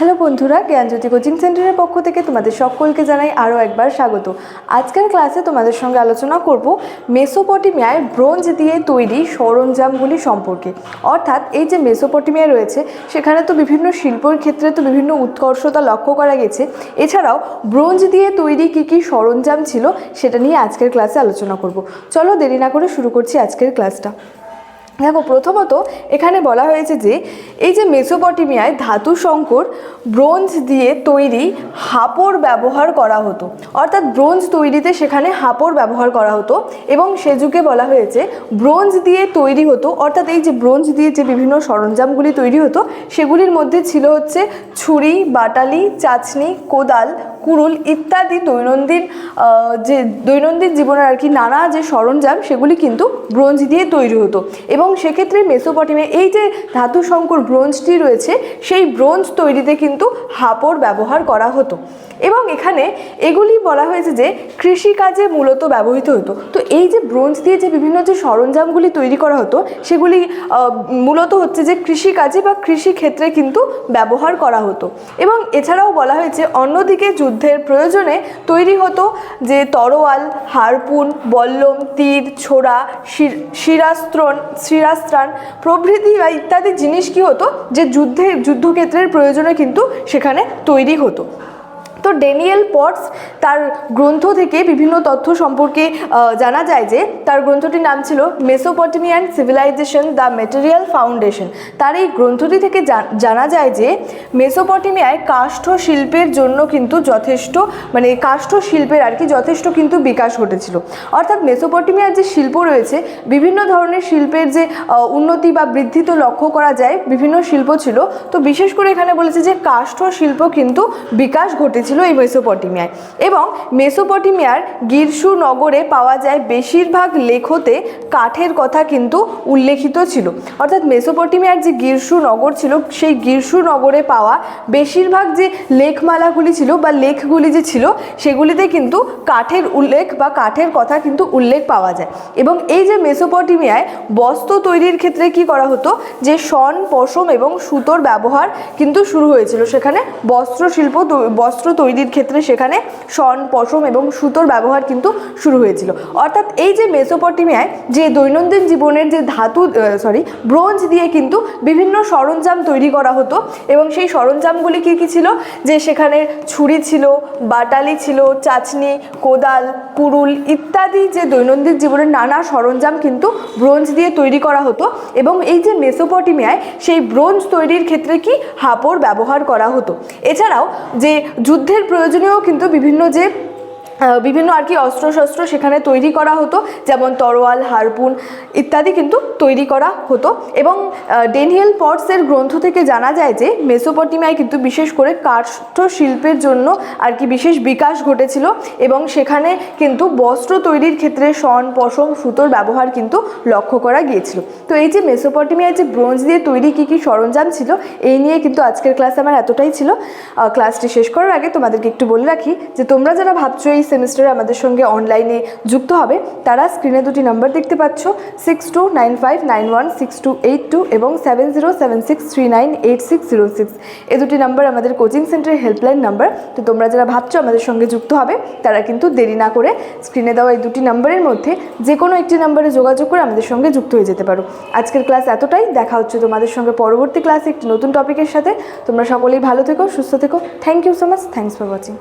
Hello বন্ধুরা, জ্ঞানজ্যোতি coaching সেন্টারের পক্ষ থেকে তোমাদের সকলকে জানাই আরও একবার স্বাগত। আজকের ক্লাসে তোমাদের সঙ্গে আলোচনা করব মেসোপটেমিয়ায় ব্রোঞ্জ দিয়ে তৈরি সরঞ্জামগুলি সম্পর্কে। অর্থাৎ এই যে মেসোপটেমিয়া রয়েছে, সেখানে তো বিভিন্ন শিল্পের ক্ষেত্রে তো বিভিন্ন উৎকর্ষতা লক্ষ্য করা গেছে। এছাড়াও ব্রোঞ্জ দিয়ে তৈরি কী কী সরঞ্জাম ছিল, সেটা নিয়ে আজকের ক্লাসে আলোচনা করব। চলো দেরি না করে শুরু করছি আজকের ক্লাসটা। দেখো, প্রথমত এখানে বলা হয়েছে যে, এই যে মেসোপটেমিয়ায় ধাতু সংকর ব্রোঞ্জ দিয়ে তৈরি হাপড় ব্যবহার করা হতো। অর্থাৎ ব্রোঞ্জ তৈরিতে সেখানে হাপড় ব্যবহার করা হতো এবং সে যুগে বলা হয়েছে ব্রোঞ্জ দিয়ে তৈরি হতো। অর্থাৎ এই যে ব্রোঞ্জ দিয়ে যে বিভিন্ন সরঞ্জামগুলি তৈরি হতো, সেগুলির মধ্যে ছিল হচ্ছে ছুরি, বাটালি, চাচনি, কোদাল কুড়ুল ইত্যাদি দৈনন্দিন যে দৈনন্দিন জীবনের আর কি নানা যে সরঞ্জাম, সেগুলি কিন্তু ব্রোঞ্জ দিয়ে তৈরি হতো। এবং সেক্ষেত্রে মেসোপটেমিয়া, এই যে ধাতু সংকর ব্রোঞ্জটি রয়েছে, সেই ব্রোঞ্জ তৈরিতে কিন্তু হাপড় ব্যবহার করা হতো। এবং এখানে এগুলি বলা হয়েছে যে কৃষিকাজে মূলত ব্যবহৃত হতো। তো এই যে ব্রোঞ্জ দিয়ে যে বিভিন্ন যে সরঞ্জামগুলি তৈরি করা হতো, সেগুলি মূলত হচ্ছে যে কৃষিকাজে বা কৃষি ক্ষেত্রে কিন্তু ব্যবহার করা হতো। এবং এছাড়াও বলা হয়েছে, অন্যদিকে যুদ্ধের প্রয়োজনে তৈরি হতো যে তরোয়াল, হারপুন, বল্লম, তীর, ছোড়া, শির- শিরাস্ত্রণ, শিরাস্ত্রাণ প্রভৃতি বা ইত্যাদি জিনিস কি হতো, যে যুদ্ধে, যুদ্ধক্ষেত্রের প্রয়োজনে কিন্তু সেখানে তৈরি হতো। তো ডেনিয়েল পটস তার গ্রন্থ থেকে বিভিন্ন তথ্য সম্পর্কে জানা যায় যে তার গ্রন্থটির নাম ছিল Mesopotamian civilisation the material foundation. তার এই গ্রন্থটি থেকে জানা যায় যে মেসোপটেমিয়ায় কাষ্ঠ শিল্পের জন্য কিন্তু যথেষ্ট মানে কাষ্ঠ শিল্পের আর কি যথেষ্ট কিন্তু বিকাশ ঘটেছিল। অর্থাৎ মেসোপটেমিয়ার যে শিল্প রয়েছে, বিভিন্ন ধরনের শিল্পের যে উন্নতি বা বৃদ্ধি তো লক্ষ্য করা যায়, বিভিন্ন শিল্প ছিল। তো বিশেষ করে এখানে বলেছে যে কাষ্ঠ শিল্প কিন্তু বিকাশ ঘটেছিল এই মেসোপটেমিয়ায় এবং মেসোপটেমিয়ার গিরসু নগরে পাওয়া যায় বেশিরভাগ লেখতে কাঠের কথা কিন্তু উল্লেখিত ছিল। অর্থাৎ মেসোপটেমিয়ার যে গিরসু নগর ছিল, সেই গিরসু নগরে পাওয়া বেশিরভাগ যে লেখমালাগুলি ছিল বা লেখগুলি যে ছিল, সেগুলিতে কিন্তু কাঠের উল্লেখ বা কাঠের কথা কিন্তু উল্লেখ পাওয়া যায়। এবং এই যে মেসোপটেমিয়ায় বস্ত্র তৈরির ক্ষেত্রে কি করা হতো, যে শন পশম এবং সুতোর ব্যবহার কিন্তু শুরু হয়েছিল। সেখানে বস্ত্র শিল্প বস্ত্র তৈরির ক্ষেত্রে সেখানে শন, পশম এবং সুতোর ব্যবহার কিন্তু শুরু হয়েছিল। অর্থাৎ এই যে মেসোপটেমিয়ায় যে দৈনন্দিন জীবনের যে ধাতু সরি ব্রোঞ্জ দিয়ে কিন্তু বিভিন্ন সরঞ্জাম তৈরি করা হতো এবং সেই সরঞ্জামগুলি কী কী ছিল? যে সেখানে ছুরি ছিল, বাটালি ছিল, চাচনি, কোদাল কুড়ুল ইত্যাদি যে দৈনন্দিন জীবনের নানা সরঞ্জাম কিন্তু ব্রোঞ্জ দিয়ে তৈরি করা হতো এবং এই যে মেসোপটেমিয়ায় সেই ব্রোঞ্জ তৈরির ক্ষেত্রে কি হাপড় ব্যবহার করা হতো। এছাড়াও যে যুদ্ধের প্রয়োজনীয় কিন্তু বিভিন্ন যে বিভিন্ন আর কি অস্ত্রশস্ত্র সেখানে তৈরি করা হতো, যেমন তরোয়াল, হারপুন ইত্যাদি কিন্তু তৈরি করা হতো। এবং ডেনিয়েল পটসের গ্রন্থ থেকে জানা যায় যে মেসোপটেমিয়ায় কিন্তু বিশেষ করে কাষ্ঠ শিল্পের জন্য আর কি বিশেষ বিকাশ ঘটেছিল এবং সেখানে কিন্তু বস্ত্র তৈরির ক্ষেত্রে শন পশম, সুতোর ব্যবহার কিন্তু লক্ষ্য করা গিয়েছিল। তো এই যে মেসোপটেমিয়ায় যে ব্রোঞ্জ দিয়ে তৈরি কী কী সরঞ্জাম ছিল, এই নিয়ে কিন্তু আজকের ক্লাস আমার এতটাই ছিল। ক্লাসটি শেষ করার আগে তোমাদেরকে একটু বলে রাখি যে তোমরা যারা ভাবছ এই সেমিস্টারে আমাদের সঙ্গে অনলাইনে যুক্ত হবে। তারা স্ক্রিনে দুটি নাম্বার দেখতে পাচ্ছ six two nine five nine one six two eight two এবং seven zero seven six three nine eight six zero six এই দুটি নাম্বার আমাদের কোচিং সেন্টারের হেল্পলাইন নাম্বার তো তোমরা যারা ভাবছ আমাদের সঙ্গে যুক্ত হবে, তারা কিন্তু দেরি না করে স্ক্রিনে দেওয়া এই দুটি নাম্বারের মধ্যে যে কোনো একটি নাম্বারে যোগাযোগ করে আমাদের সঙ্গে যুক্ত হয়ে যেতে পারো। আজকের ক্লাস এতটাই, দেখা হচ্ছে তোমাদের সঙ্গে পরবর্তী ক্লাসে একটি নতুন টপিকের সাথে। তোমরা সকলেই ভালো থেকো, সুস্থ থেকো। Thank you so much thanks for watching